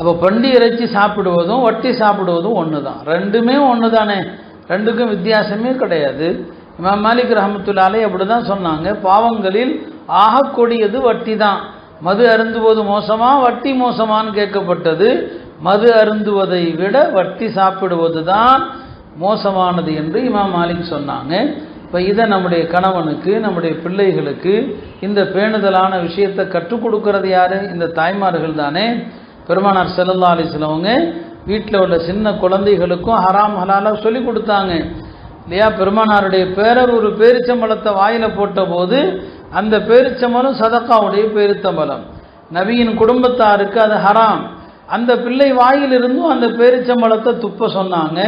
அப்போ பண்டி இறைச்சி சாப்பிடுவதும் வட்டி சாப்பிடுவதும் ஒன்று தான் ரெண்டுமே ஒன்று தானே ரெண்டுக்கும் வித்தியாசமே கிடையாது. இமாம் மாலிக் ரஹமத்துல்லாலே அப்படி தான் சொன்னாங்க. பாவங்களில் ஆகக்கூடியது வட்டி தான் மது அருந்துவது மோசமா வட்டி மோசமான்னு கேட்கப்பட்டது. மது அருந்துவதை விட வட்டி சாப்பிடுவது தான் மோசமானது என்று இமாம் மாலிக் சொன்னாங்க. இப்போ இதை நம்முடைய கணவனுக்கு நம்முடைய பிள்ளைகளுக்கு இந்த பேணுதலான விஷயத்தை கற்றுக் கொடுக்கறது யார்? இந்த தாய்மார்கள் தானே பெருமானார் செல்லல்லா அலிஸ்லவங்க வீட்டில் உள்ள சின்ன குழந்தைகளுக்கும் ஹராம் ஹலாலாக சொல்லி கொடுத்தாங்க. இல்லையா? பெருமானாருடைய பேரர் ஒரு பேரிச்சம்பளத்தை வாயில் போட்ட போது அந்த பேரிச்சம்பளம் சதக்காவுடைய பேரித்தம்பழம் நபியின் குடும்பத்தாருக்கு அது ஹராம். அந்த பிள்ளை வாயிலிருந்தும் அந்த பேரிச்சம்பளத்தை துப்ப சொன்னாங்க.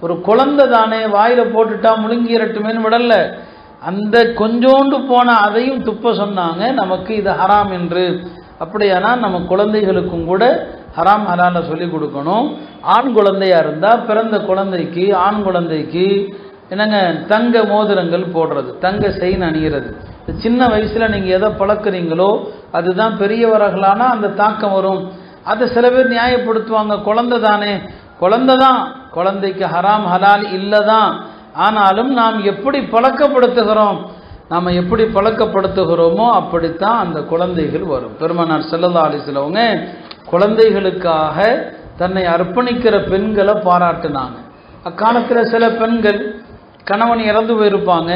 ஒரு குழந்தை தானே வாயில் போட்டுட்டா முழுங்கிரட்டுமேன்னு விடல. அந்த கொஞ்சோண்டு போன அதையும் துப்ப சொன்னாங்க. நமக்கு இது ஹராம் என்று. அப்படியானால் நம்ம குழந்தைகளுக்கும் கூட ஹராம் ஹலால சொல்லி கொடுக்கணும். ஆண் குழந்தையாக இருந்தால் பிறந்த குழந்தைக்கு ஆண் குழந்தைக்கு என்னங்க தங்க மோதிரங்கள் போடுறது தங்க செயின் அணிகிறது சின்ன வயசில் நீங்கள் எதை பழக்கிறீங்களோ அதுதான் பெரியவர்களானால் அந்த தாக்கம் வரும். அதை சில பேர் நியாயப்படுத்துவாங்க குழந்தை தானே. குழந்தை தான். குழந்தைக்கு ஹராம் ஹலால் இல்லை தான் ஆனாலும் நாம் எப்படி பழக்கப்படுத்துகிறோம்? நாம் எப்படி பழக்கப்படுத்துகிறோமோ அப்படித்தான் அந்த குழந்தைகள் வரும். பெருமனார் செல்லல்லா அலிசிலவங்க குழந்தைகளுக்காக தன்னை அர்ப்பணிக்கிற பெண்களை பாராட்டுனாங்க. அக்காலத்தில் சில பெண்கள் கணவன் இறந்து போயிருப்பாங்க.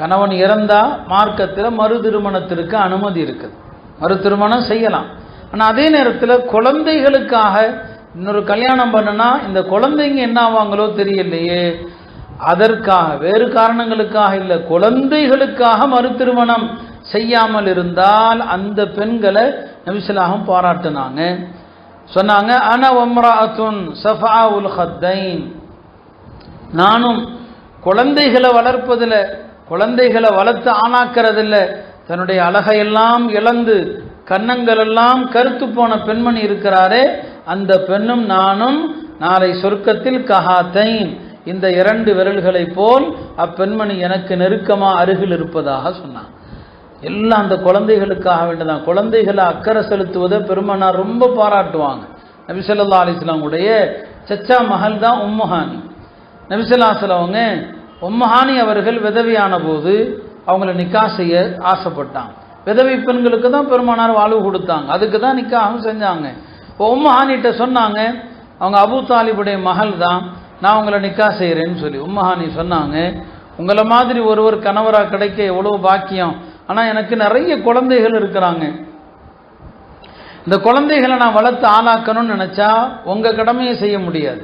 கணவன் இறந்தா மார்க்கத்தில் மறு திருமணத்திற்கு அனுமதி இருக்குது. மறு திருமணம் செய்யலாம். ஆனால் அதே நேரத்தில் குழந்தைகளுக்காக இன்னொரு கல்யாணம் பண்ணுனா இந்த குழந்தைங்க என்ன ஆவாங்களோ தெரியலையே. அதற்காக வேறு காரணங்களுக்காக இல்லை குழந்தைகளுக்காக மறு திருமணம் செய்யாமல் இருந்தால் அந்த பெண்களை நபிசலாகவும் பாராட்டுனாங்க. சொன்னாங்க அன ஒம்ராத்துன் சஃபா உல் ஹத்தைன். நானும் குழந்தைகளை வளர்ப்பதில் குழந்தைகளை வளர்த்து ஆணாக்கிறதில்ல தன்னுடைய அழகையெல்லாம் இழந்து கன்னங்களெல்லாம் கருத்து போன பெண்மணி இருக்கிறாரே அந்த பெண்ணும் நானும் நாளை சொர்க்கத்தில் கஹாத்தைன். இந்த இரண்டு விரல்களைப் போல் அப்பெண்மணி எனக்கு நெருக்கமாக அருகில் இருப்பதாக சொன்னான். எல்லாம் அந்த குழந்தைகளுக்காக வேண்டியதான் குழந்தைகளை அக்கறை செலுத்துவதை பெருமனார் ரொம்ப பாராட்டுவாங்க. நபிசல்லா அலிஸ்லாமுடைய சச்சா மகள் தான் உம்மஹானி நபிசல்லாசலவங்க உம்மஹானி அவர்கள் விதவியான போது அவங்கள நிக்கா செய்ய ஆசைப்பட்டான் விதவி பெண்களுக்கு தான் பெருமானார் வாழ்வு கொடுத்தாங்க. அதுக்கு தான் நிக்காகவும் செஞ்சாங்க. இப்போ உம்மஹானிட்ட சொன்னாங்க அவங்க அபு தாலிபுடைய மகள் தான் நான் உங்களை நிக்கா செய்கிறேன்னு சொல்லி. உம்மஹானி சொன்னாங்க. உங்களை மாதிரி ஒருவர் கணவராக கிடைக்க எவ்வளோ பாக்கியம். ஆனால் எனக்கு நிறைய குழந்தைகள் இருக்கிறாங்க. இந்த குழந்தைகளை நான் வளர்த்து ஆளாக்கணும்னு நினச்சா உங்கள் கடமையை செய்ய முடியாது.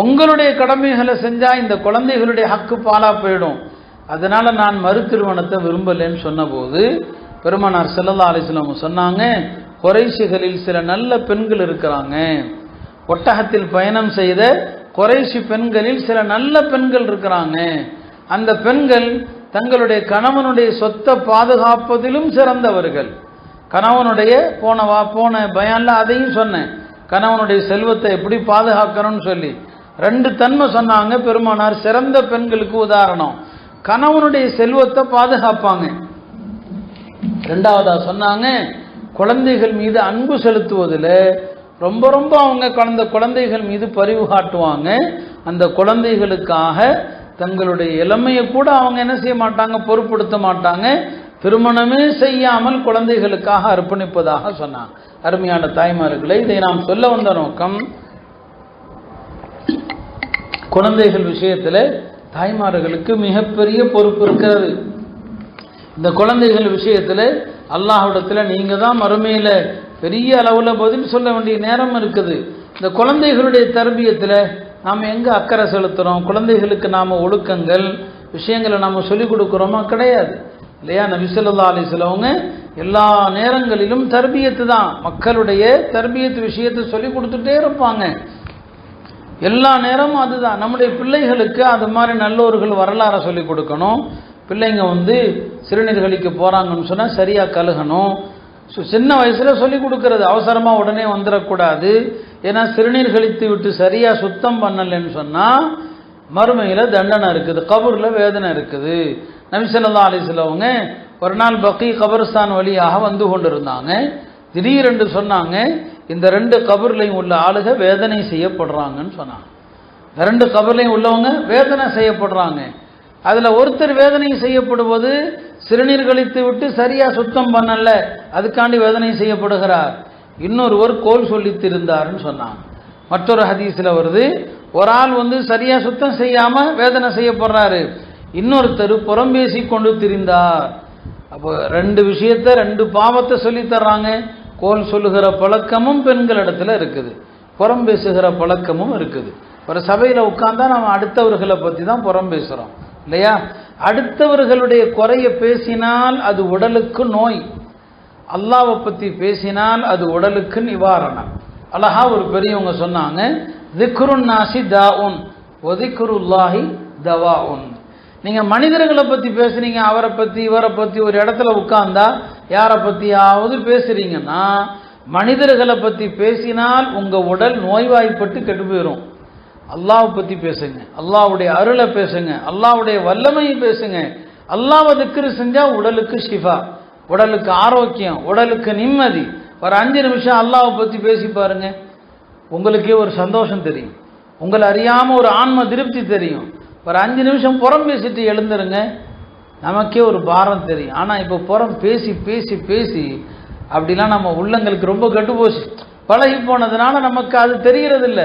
உங்களுடைய கடமைகளை செஞ்சால் இந்த குழந்தைகளுடைய ஹக்கு பாலாக போயிடும். அதனால் நான் மறுத்திருமணத்தை விரும்பலைன்னு சொன்னபோது பெருமானார் செல்லல்லா அலிஸ்லாம் சொன்னாங்க குறைசிகளில் சில நல்ல பெண்கள் இருக்கிறாங்க. ஒட்டகத்தில் பயணம் செய்த குறைசி பெண்களில் சில நல்ல பெண்கள் இருக்கிறாங்க. அந்த பெண்கள் தங்களுடைய கணவனுடைய சொத்தை பாதுகாப்பதிலும் சிறந்தவர்கள். கணவனுடைய போன வா போன பயன்ல அதையும் சொன்னேன். கணவனுடைய செல்வத்தை எப்படி பாதுகாக்கணும்னு சொல்லி. ரெண்டு தன்மை சொன்னாங்க பெருமானார். சிறந்த பெண்களுக்கு உதாரணம். கணவனுடைய செல்வத்தை பாதுகாப்பாங்க. ரெண்டாவதா சொன்னாங்க குழந்தைகள் மீது அன்பு செலுத்துவதில் ரொம்ப ரொம்ப அவங்க கலந்த குழந்தைகள் மீது பரிவு காட்டுவாங்க. அந்த குழந்தைகளுக்காக தங்களுடைய இளமையை கூட அவங்க என்ன செய்ய மாட்டாங்க? பொருட்படுத்த மாட்டாங்க. திருமணமே செய்யாமல் குழந்தைகளுக்காக அர்ப்பணிப்பதாக சொன்னாங்க. அருமையான தாய்மார்களை இதை நாம் சொல்ல வந்த நோக்கம் குழந்தைகள் விஷயத்தில் தாய்மார்களுக்கு மிகப்பெரிய பொறுப்பு இருக்கிறது. இந்த குழந்தைகள் விஷயத்தில் அல்லாஹ்விடத்தில் நீங்கள் தான் மறுமையில் பெரிய அளவில் பதில் சொல்ல வேண்டிய நேரம் இருக்குது. இந்த குழந்தைகளுடைய தர்பியத்தில் நாம் எங்கே அக்கறை செலுத்துகிறோம் குழந்தைகளுக்கு நாம் ஒழுக்கங்கள் விஷயங்களை நாம் சொல்லிக் கொடுக்குறோமா? கிடையாது. இல்லையா? நபிசல்லா அலிஸ்லவங்க எல்லா நேரங்களிலும் தர்பியத்து தான். மக்களுடைய தர்பியத்து விஷயத்தை சொல்லி கொடுத்துட்டே இருப்பாங்க. எல்லா நேரமும் அதுதான். நம்முடைய பிள்ளைகளுக்கு அது மாதிரி நல்லோர்கள் வரலாறை சொல்லிக் கொடுக்கணும். பிள்ளைங்க வந்து சிறுநீர்களிக்கு போகிறாங்கன்னு சொன்னால் சரியாக கழுகணும். ஸோ சின்ன வயசில் சொல்லி கொடுக்கறது. அவசரமாக உடனே வந்துடக்கூடாது. ஏன்னா சிறுநீர் கழித்து விட்டு சரியாக சுத்தம் பண்ணலைன்னு சொன்னால் மறுமையில் தண்டனை இருக்குது. கபூரில் வேதனை இருக்குது. நபிசல்லா அலிஸ்லவங்க ஒரு நாள் பக்கி கபர்ஸ்தான் வழியாக வந்து கொண்டிருந்தாங்க. திடீரென்று சொன்னாங்க இந்த ரெண்டு கபர்லையும் உள்ள ஆளுக வேதனை செய்யப்படுறாங்கன்னு சொன்னாங்க. இந்த ரெண்டு கபர்லையும் உள்ளவங்க வேதனை செய்யப்படுறாங்க. அதில் ஒருத்தர் வேதனை செய்யப்படுவது சிறுநீர் கழித்து விட்டு சரியாக சுத்தம் பண்ணல அதுக்காண்டி வேதனை செய்யப்படுகிறார். இன்னொருவர் கோல் சொல்லித்திருந்தாருன்னு சொன்னான் சொன்னாங்க. மற்றொரு ஹதீஸில் வருது ஒரு ஆள் வந்து சரியாக சுத்தம் செய்யாமல் வேதனை செய்யப்படுறாரு. இன்னொருத்தர் புறம் பேசி கொண்டு திரிந்தார். அப்போ ரெண்டு விஷயத்த ரெண்டு பாவத்தை சொல்லித்தர்றாங்க கோல் சொல்லுகிற பழக்கமும் பெண்களிடத்துல இருக்குது. புறம் பேசுகிற பழக்கமும் இருக்குது. ஒரு சபையில் உட்காந்தா நம்ம அடுத்தவர்களை பற்றி தான் புறம் பேசுகிறோம் இல்லையா? அடுத்தவர்களுடைய குறைய பேசினால் அது உடலுக்கு நோய். அல்லாவை பற்றி பேசினால் அது உடலுக்கு நிவாரணம். அழகா ஒரு பெரியவங்க சொன்னாங்க திக்ருன் நாசி தா தாஉன் தவா உன் நீங்கள் மனிதர்களை பற்றி பேசுறீங்க அவரை பற்றி இவரை பற்றி ஒரு இடத்துல உட்கார்ந்தா யாரை பற்றியாவது பேசுறீங்கன்னா மனிதர்களை பற்றி பேசினால் உங்கள் உடல் நோய்வாய்ப்பட்டு கெட்டு போயிடும் அல்லாவை பற்றி பேசுங்க. அல்லாவுடைய அருளை பேசுங்க. அல்லாவுடைய வல்லமையை பேசுங்க. அல்லாவை திக்ரு செஞ்சால் உடலுக்கு ஷிஃபா உடலுக்கு ஆரோக்கியம் உடலுக்கு நிம்மதி. ஒரு அஞ்சு நிமிஷம் அல்லாவை பற்றி பேசி பாருங்க. உங்களுக்கே ஒரு சந்தோஷம் தெரியும். உங்களை அறியாமல் ஒரு ஆன்ம திருப்தி தெரியும். ஒரு அஞ்சு நிமிஷம் புறம் பேசிட்டு எழுந்துருங்க. நமக்கே ஒரு பாரம் தெரியும். ஆனால் இப்போ புறம் பேசி பேசி பேசி அப்படிலாம் நம்ம உள்ளங்களுக்கு ரொம்ப கெட்டு போச்சு பழகி போனதுனால நமக்கு அது தெரியறதில்ல